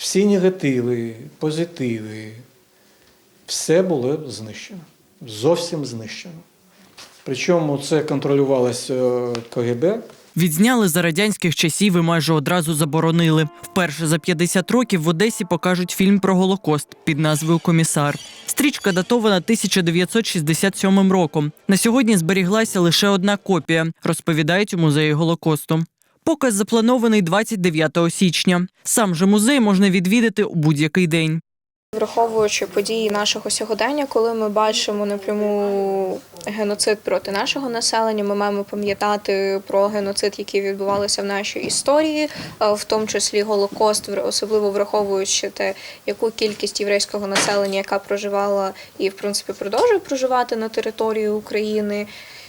всі негативи, позитиви, все було знищено. Зовсім знищено. Причому це контролювалося е, КГБ. Відзняли за радянських часів і майже одразу заборонили. Вперше за 50 років в Одесі покажуть фільм про Голокост під назвою Комісар. Стрічка датована 1967 роком. На сьогодні зберіглася лише одна копія, розповідають у музеї Голокосту. Показ запланований 29 січня. Сам же музей можна відвідати у будь-який день. Враховуючи події нашого сьогодення, коли ми бачимо напряму геноцид проти нашого населення, ми маємо пам'ятати про геноцид, який відбувався в нашій історії, а в тому числі Голокост, особливо враховуючи те, яку кількість єврейського населення, яка проживала і в принципі продовжує проживати на території України,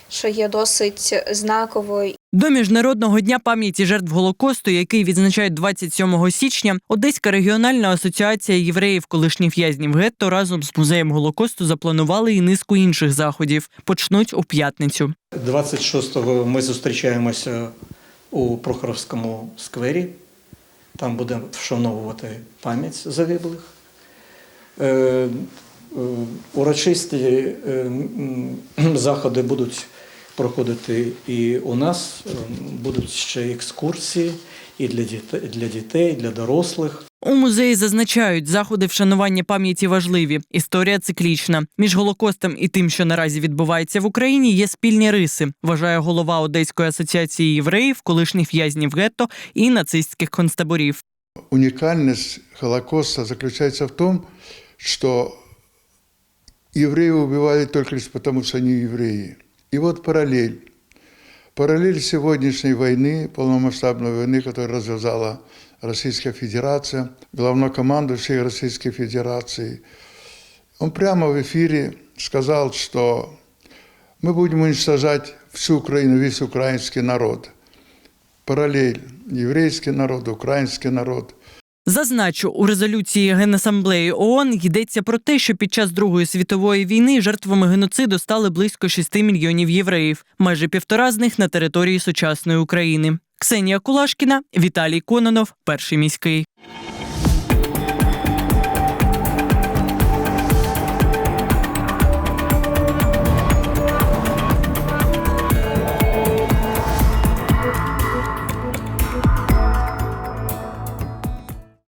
що є досить знаково До міжнародного дня пам'яті жертв Голокосту, який відзначають 27 січня, Одеська регіональна асоціація євреїв колишніх в'язнів гетто разом з музеєм Голокосту запланували і низку інших заходів. Почнуть у п'ятницю. 26-го ми зустрічаємося у Прохоровському сквері. Там будемо вшановувати пам'ять загиблих. Е, е, Урочисті е, заходи будуть проходити і у нас. Е, Будуть ще екскурсії і для дітей, для дітей, для дорослих. У музеї зазначають, заходи вшанування пам'яті важливі. Історія циклічна. Між Голокостом і тим, що наразі відбувається в Україні, є спільні риси. Вважає голова Одеської асоціації євреїв, колишніх в'язнів гетто і нацистських концтаборів. Уникальность Холокоста заключается в том, что евреи убивали только лишь потому, что они евреи. И вот параллель. Параллель сегодняшней войны, полномасштабной войны, которую развязала Российская Федерация, главнокомандующий Российской Федерации, он прямо в эфире сказал, что мы будем уничтожать всю Украину, весь украинский народ. Параллель. Еврейский народ, украинский народ – Зазначу, у резолюції Генасамблеї ООН йдеться про те, що під час Другої світової війни жертвами геноциду стали близько 6 мільйонів євреїв, майже півтора з них на території сучасної України. Ксенія Кулашкіна, Віталій Кононов, перший міський.